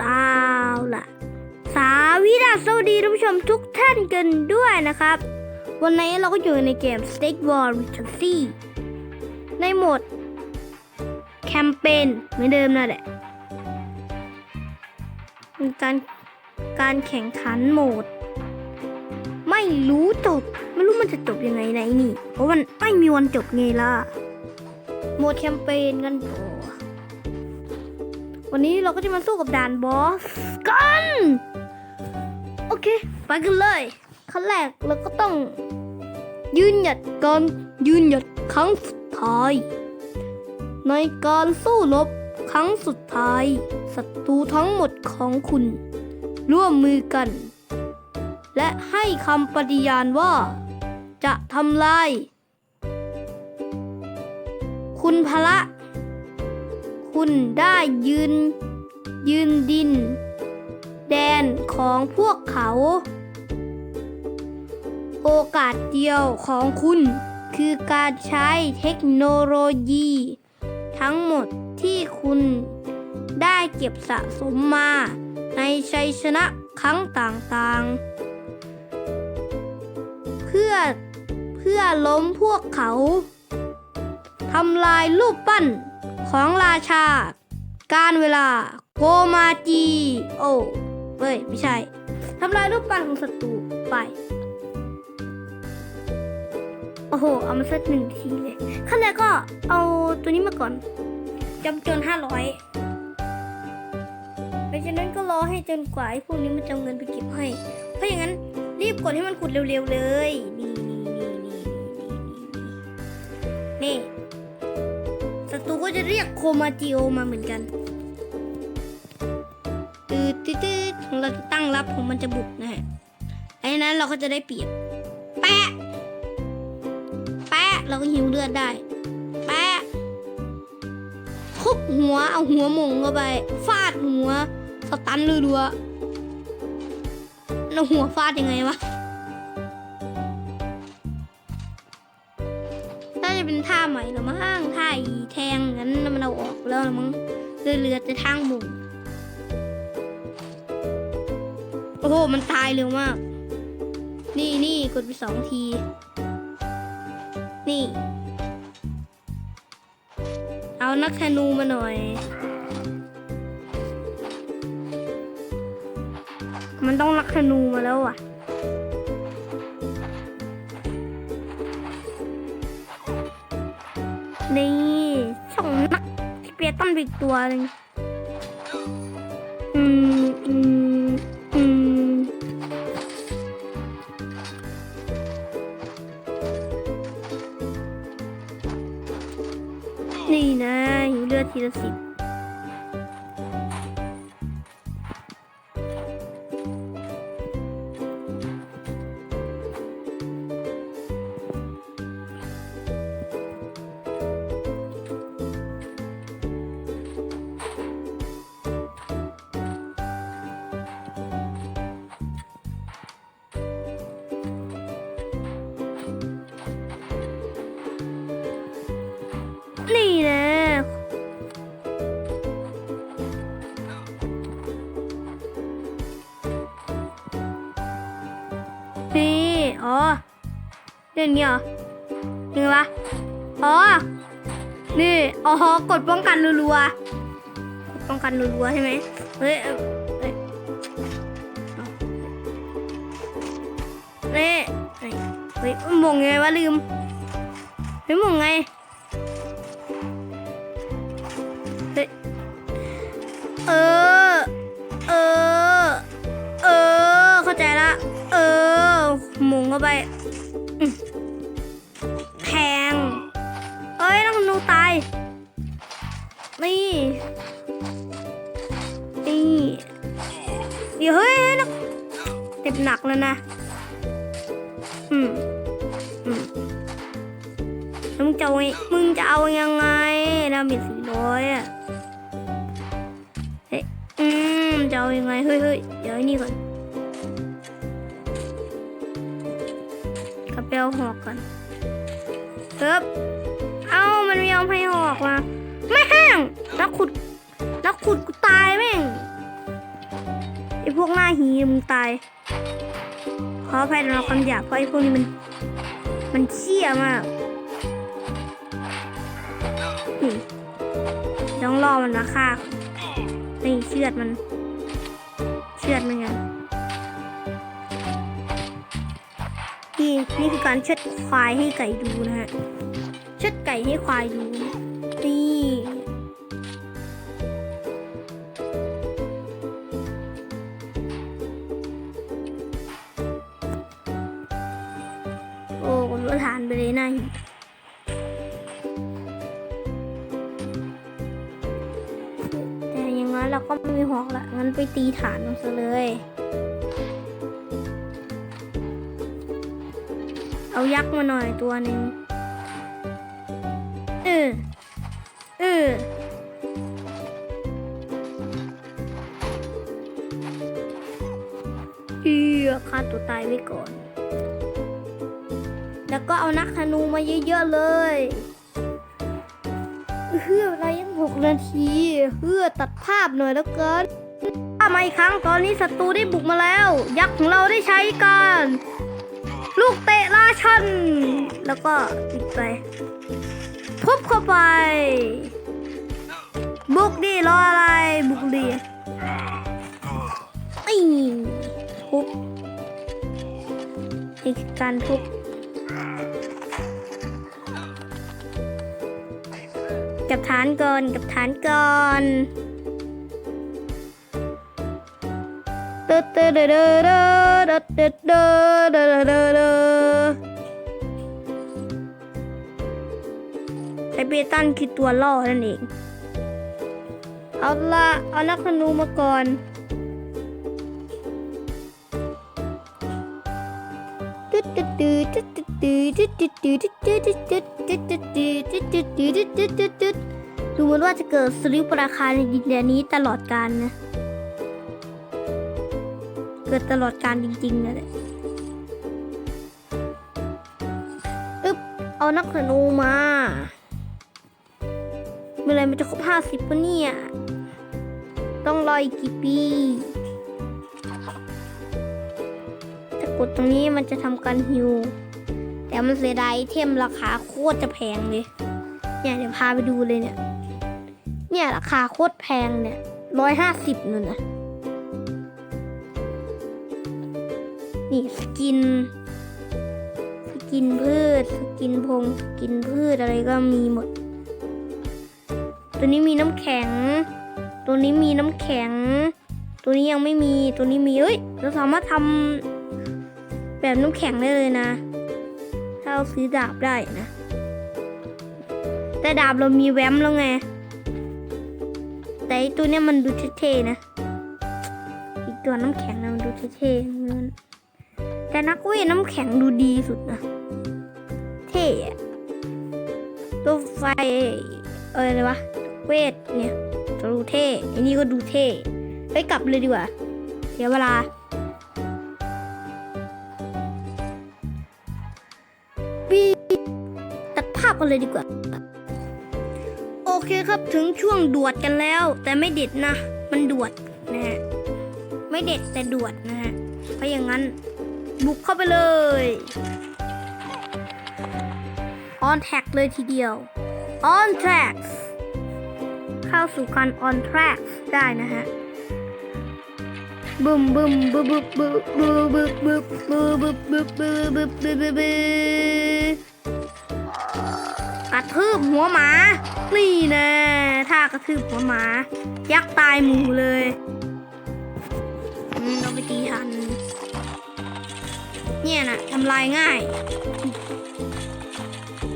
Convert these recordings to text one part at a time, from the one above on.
สาวล่ะ สาวิดาสวัสดีท่านผู้ชมทุกท่านกันด้วยนะครับ วันนี้เราก็อยู่ในเกม Steak War Regency ในโหมด แคมเปญเหมือนเดิมนั่นแหละมีการการแข่งขันโหมด ไม่รู้จบ ไม่รู้มันจะจบยังไงไหนนี่ เพราะมันไม่มีวันจบไงล่ะ โหมดแคมเปญกันต่อ วันนี้เราก็จะมาสู้กับด่านบอสกัน โอเค ไปกันเลยขั้นแรกเราก็ต้อง ยืนหยัดการยืนหยัดครั้งสุดท้าย ในการสู้รบครั้งสุดท้ายศัตรูทั้งหมดของคุณ ร่วมมือกัน และให้คำปฏิญาณว่า จะทำลาย คุณพระ คุณได้ยืน ยืนดิน แดนของพวกเขา โอกาสเดียวของคุณคือการใช้เทคโนโลยี ทั้งหมดที่คุณได้เก็บสะสมมา ในชัยชนะครั้งต่างๆ เพื่อเพื่อล้มพวกเขาทำลายรูปปั้น ของราชา การเวลา โกมาจีโอเว้ย ไม่ใช่ทำลายรูปปั้นของศัตรูไป โอ้โห เอามาสักหนึ่งทีเลย ขั้นแรกก็เอาตัวนี้มาก่อนจำจนห้าร้อยไปจากนั้นก็รอให้จนกว่าไอ้พวกนี้มันจะเงินไปเก็บให้ เพราะอย่างนั้นรีบกดให้มันขุดเร็วๆเลย นี่นี่นี่นี่นี่นี่นี่ จะเรียกโคมาจิโอมาเหมือนกันตืดตืดของเราจะตั้งรับของมันจะบุกนะฮะไอ้นั้นเราก็จะได้เปรียบแปะแปะเราก็หิวเลือดได้แปะทุบหัวเอาหัวมงเข้าไป ฟาดหัว สตันรัวๆแล้วหัวฟาดยังไงวะน่าจะเป็นท่าใหม่ละมั้งท่าอี แทงงั้นมันเอาออกแล้วมั้งเรือเรือจะทางหมุงโอ้โห มันตายเร็วมาก นี่นี่กดไปสองที นี่ เอานักธนูมาหน่อย มันต้องนักธนูมาแล้วอะนี่ ต้นไปอีกตัวหนึงอืมอืมอืมนี่นะหิวเลือดทีละสิบ อ๋อเรื่องนี้เหรอยังไงวะอ๋อ นี่ อ๋อ กดป้องกันรัวๆ กดป้องกันรัวๆ ใช่ไหมเฮ้ยเฮ้ยนี่เฮ้ยเฮ้ยมงไงวะลืมเฮ้ยมงไง เข้าไปแทงเอ้ยน้องนูตาย นี่ นี่เดี๋ยวเฮ้ยนักเจ็บหนักแล้วนะ อืม อืมมึงจะเอาไงมึงจะเอายังไงดาเมจสี่ร้อยอะ เฮ้ย อืม จะเอายังไง เฮ้ยเฮ้ยเดี๋ยวนี่ก่อน กระเปลหอกก่อนเติบเอ้ามันไม่ยอมให้หอกมาไม่แห้งนักขุดนักขุดกูตายแม่งพวกหน้าหีมึงตายขออภัยในคำหยาบเพราะไอพวกนี้มัน มันเชี่ยมากนี่ต้องรอมันมาฆ่านี่เชือดมัน เชือดมันไง นี่นี่คือการเชือดควายให้ไก่ดูนะฮะเชือดไก่ให้ควายดูนี่โอ้ผมก็ทานไปเลยนะแต่อย่างนั้นเราก็ไม่มีหอกละงั้นไปตีฐานมันซะเลย เอายักษ์มาหน่อยตัวหนึ่งเออเออเอือฆ่าตัวตายไว้ก่อน แล้วก็เอานักธนูมาเยอะๆเลยเฮืออะไรยังหกนาทีเฮือตัดภาพหน่อยแล้วเกินมาอีกครั้งตอนนี้ศัตรูได้บุกมาแล้ว ยักษ์ของเราได้ใช้กัน ลูกเตะราชัน แล้วก็ปิดไปทุบเข้าไป บุกดิรออะไร บุกดิไอ้ทุบนี่คือการทุบกับฐานก่อนกับฐานก่อนตึ๊ดตึ๊ดเด้อเด้อเด้อ ด้อเด้เด้อเด้อเด้อเด้อไอเบตันคือตัวล่อนั่นเอง เอาละเอานักธนูมาก่อนดูเหมือนว่าจะเกิดสลิปราคาในดินแดนนี้ตลอดกาลนะ เกิดตลอดการจริงๆนะเลยอึ๊บ เอานักธนูมาเมื่อไรมันจะครบห้าสิบปะเนี่ย ต้องรออีกกี่ปีถ้ากดตรงนี้มันจะทำการฮิว แต่มันเสียดายเทมราคาโคตรจะแพงเลย เนี่ยเดี๋ยวพาไปดูเลยเนี่ย เนี่ยราคาโคตรแพงเนี่ยร้อยห้าสิบนู่นนะ นี่สกิน สกินพืช สกินพง สกินพืชอะไรก็มีหมด ตัวนี้มีน้ำแข็ง ตัวนี้มีน้ำแข็ง ตัวนี้ยังไม่มี ตัวนี้มีเอ้ย เราสามารถทำแบบน้ำแข็งได้เลยนะ ถ้าเราซื้อดาบได้นะ แต่ดาบเรามีแวมแล้วไง แต่ตัวเนี้ยมันดูเท่ๆนะ อีกตัวน้ำแข็งนะมันดูเท่ๆมัน แต่นักเวทน้ำแข็งดูดีสุดนะ เท่ตัวไฟ เอออะไรวะ เวทเนี่ยดูเท่ไอ้นี่ก็ดูเท่ไปกลับเลยดีกว่า เสียเวลา ปีตัดภาพกันเลยดีกว่า โอเคครับถึงช่วงดวดกันแล้ว แต่ไม่เด็ดนะ มันดวดนะฮะ ไม่เด็ดแต่ดวดนะฮะ เพราะอย่างนั้น บุกเข้าไปเลย on track เลยทีเดียว on track เข้าสู่การ on track ได้นะฮะบึมบึมบึบบึบบึบบึบบึบบึบบึบบึบบึบบึบบึบบึบกระทืบหัวหมา นี่น่ท่ากระทืบหัวหมา ยักษ์ตายหมูเลยเราไปตีทัน เนี่ยนะทำลายง่าย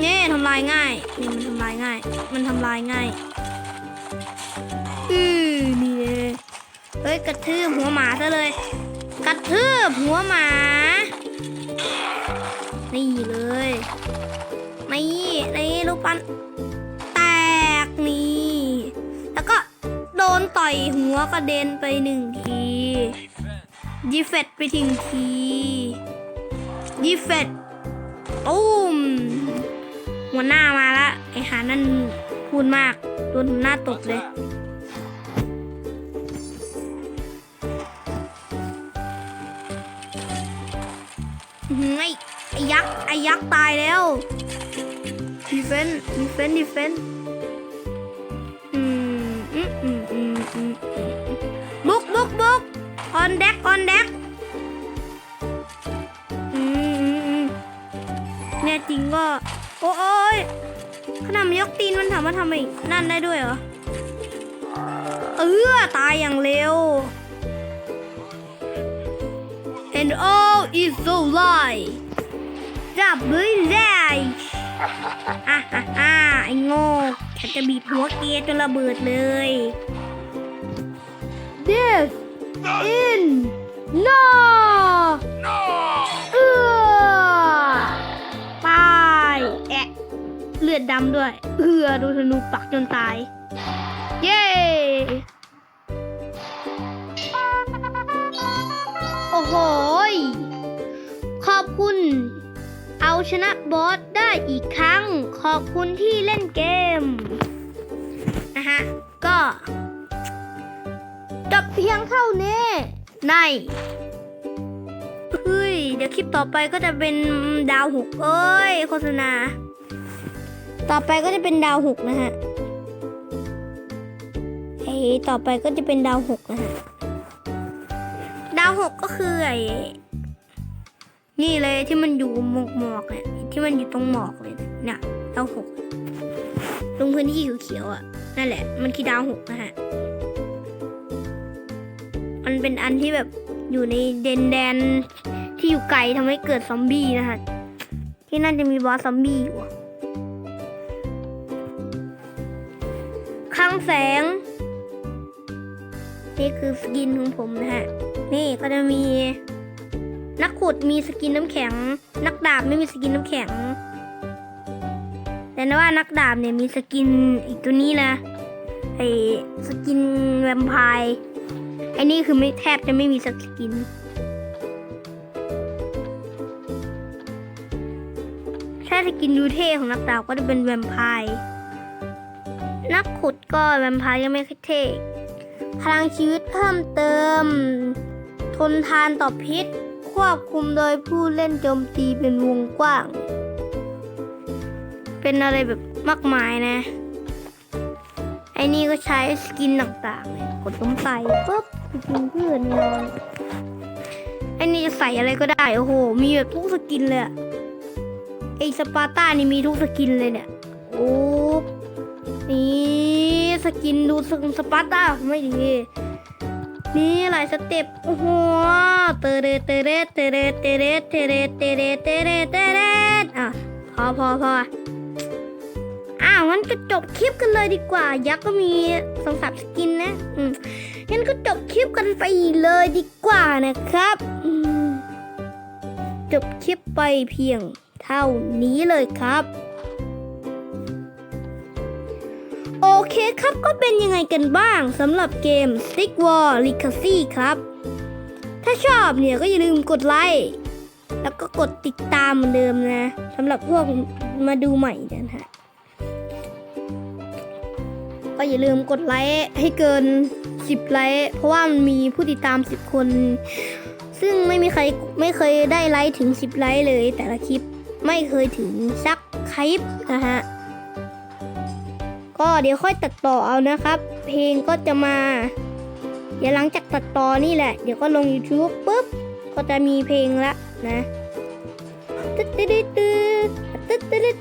เนี่ยทำลายง่ายนี่มันทำลายง่าย มันทำลายง่ายอือนี่เลยเฮ้ยกระทืบหัวหมาซะเลย กระทืบหัวหมา นี่เลยนี่นี่ลูกปั้นแตกนี่แล้วก็โดนต่อยหัวกระเด็นไปหนึ่งทีดีเฟตไปทิ้งที ยี่สิบเอ็ดตุ้มหัวหน้ามาละไอหานั่นพูดมากโดนหน้าตกเลยไอ้ไอ้ยักษ์ไอ้ยักษ์ตายแล้วดีเฟนดีเฟนดีเฟนอืมอืมอืมอืมบุกบุกบุกออนเด็กออนเด็ก ก็โอ้ยขนาดมันยกตีนมันถามว่าทำไมนั่นได้ด้วยเหรอ เออตายอย่างเร็ว and all is so light จับเลยได้อะอะอะไอ้โง่ฉันจะบีบหัวเกยจนระเบิดเลย this in no เลือดดำด้วย เอือดนธนูปักจนตาย เย้โอ้โหยขอบคุณ เอาชนะบอสได้อีกครั้ง ขอบคุณที่เล่นเกมนะฮะ ก็จบเพียงเท่านี้ในเฮ้ย เดี๋ยวคลิปต่อไปก็จะเป็นดาวหกเอ้ย โฆษณา ต่อไปก็จะเป็นดาวหกนะฮะไอ้ต่อไปก็จะเป็นดาวหกนะฮะ ดาวหกก็คือไอ้นี่เลยที่มันอยู่หมอกหมอกๆเนี่ยที่มันอยู่ตรงหมอกเลยเนี่ยดาวหกตรงพื้นที่เขียวๆอะนั่นแหละ มันคือดาวหกนะฮะมันเป็นอันที่แบบอยู่ในเดนแดนที่อยู่ไกลทำให้เกิดซอมบี้นะฮะที่นั่นจะมีบอสซอมบี้อยู่ แสง นี่คือสกินของผมนะฮะ นี่ก็จะมี นักขุดมีสกินน้ำแข็ง นักดาบไม่มีสกินน้ำแข็ง แต่นะว่านักดาบเนี่ยมีสกินอีกตัวนี้นะไอสกินแวมไพร์ไอนี่คือไม่แทบจะไม่มีสกิน ถ้าสกินดูเท่ของนักดาบก็จะเป็นแวมไพร์ นักขุดก็แวมพร์ยังไม่ค่อยเท่พลังชีวิตเพิ่มเติม ทนทานต่อพิษ ควบคุมโดยผู้เล่นโจมตีเป็นวงกว้าง เป็นอะไรแบบมากมายนะ ไอ้นี่ก็ใช้สกินต่างๆเนี่ยกดลงใส่ปุ๊บสกินเพื่อนนอนไอ้นี่จะใส่อะไรก็ได้ โอ้โห มีแบบทุกสกินเลยไอ้สปาร์ต้านี่มีทุกสกินเลยเนี่ย โอ้ นี่สกินดูสกสปาร์ตาไม่ดี นี่หลายสเต็ปโอ้โหเตเรเตเรเตเรเตเรเตเรเตเรเตเรเตเรอะพอพอพออ้าวงั้นก็จบคลิปกันเลยดีกว่า ยักษ์ก็มีสองสามสกินนะอืมงั้นก็จบคลิปกันไปเลยดีกว่านะครับจบคลิปไปเพียงเท่านี้เลยครับ เคครับก็เป็นยังไงกันบ้างสำหรับเกม Stick War Legacy ครับ ถ้าชอบเนี่ยก็อย่าลืมกดไลค์แล้วก็กดติดตามเหมือนเดิมนะสำหรับพวกมาดูใหม่เนี่ยนะฮะก็อย่าลืมกดไลค์ให้เกิน 10 ไลค์เพราะว่ามันมีผู้ติดตาม 10 คน ซึ่งไม่มีใครไม่เคยได้ไลค์ถึง 10 ไลค์เลยแต่ละคลิปไม่เคยถึงสักคลิปนะฮะ ก็เดี๋ยวค่อยตัดต่อเอานะครับ เพลงก็จะมา เดี๋ยวหลังจากตัดต่อนี่แหละ เดี๋ยวก็ลง YouTube ปุ๊บ ก็จะมีเพลงละนะตึ๊ดตึ๊ดตึ๊ดตึ๊ดตึ๊ดตึ๊ด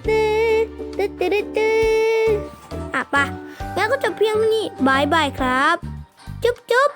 ตึ๊ดตึ๊ดตึ๊ดอะปะงั้นก็จบเพียงเท่านี้บายบายครับ จุ๊บจุ๊บ